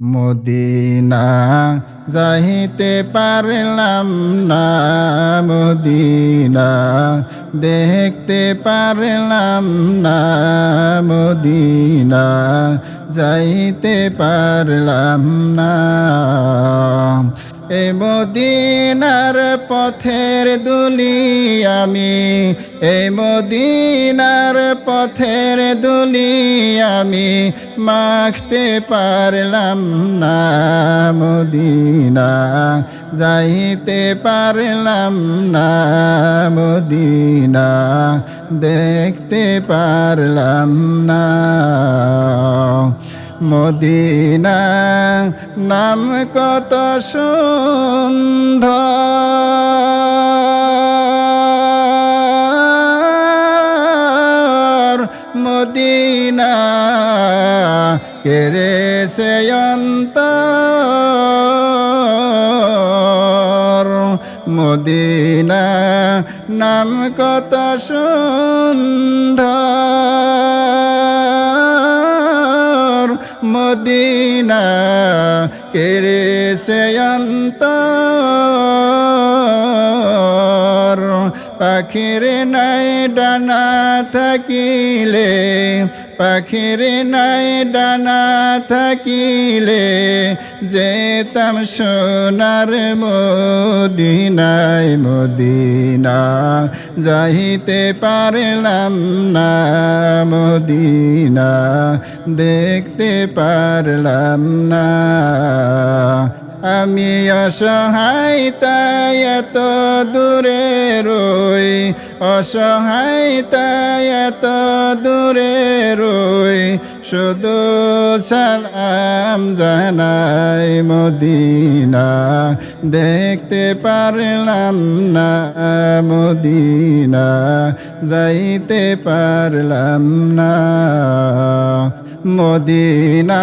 Medina যাইতে পারলাম না, মদিনা দেখতে পারলাম না, মদিনা যাইতে পারলাম না। এ মদিনার পথের দুলি আমি এ মদিনার পথের দুলি আমি মাখতে পারলাম না, মদিনা যাইতে পারলাম না, মদিনা দেখতে পারলাম না। মদিনা নাম কত সুন্দর। মদিনা কেড়েছে অন্তর। মদিনা নাম কত সুন্দর। মদিনা কেড়েছে অন্তর। পাখির নাই ডানা থাকিলে, পাখির নাই ডানা থাকিলে, যেতাম সোনার মদিনায়, মদিনা যাইতে পারলাম না, মদিনা দেখতে পারলাম না। আমি অসহায়, তাই এত দূরে রই। অসহায়, তাই এত দূরে রই। শুধু সালাম জানাই মদিনা। দেখতে পারলাম না মদিনা। যাইতে পারলাম না মদিনা।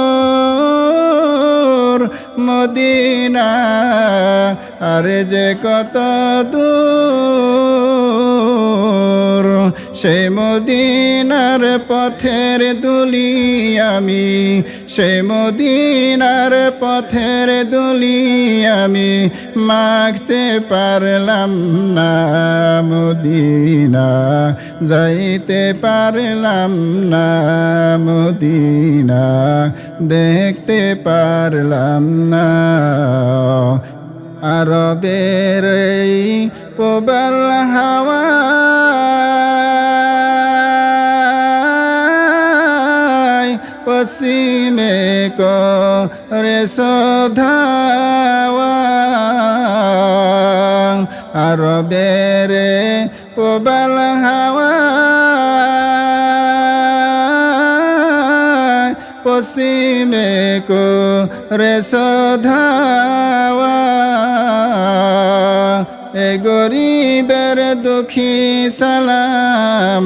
মদিনা। আরে যে কত দূর। সেই মদিনার পথের দুলি আমি সেই মদিনার পথের দুলি আমি মাখতে পারলাম না মদিনা, যাইতে পারলাম না মদিনা, দেখতে পারলাম না। আরবের এই প্রবল হাওয়া পশ্চিমে করে শোধাওয়া আরবের প্রবল হাওয়া। পশ্চিমে করে শোধাওয়া এ গরিবের দুঃখী সালাম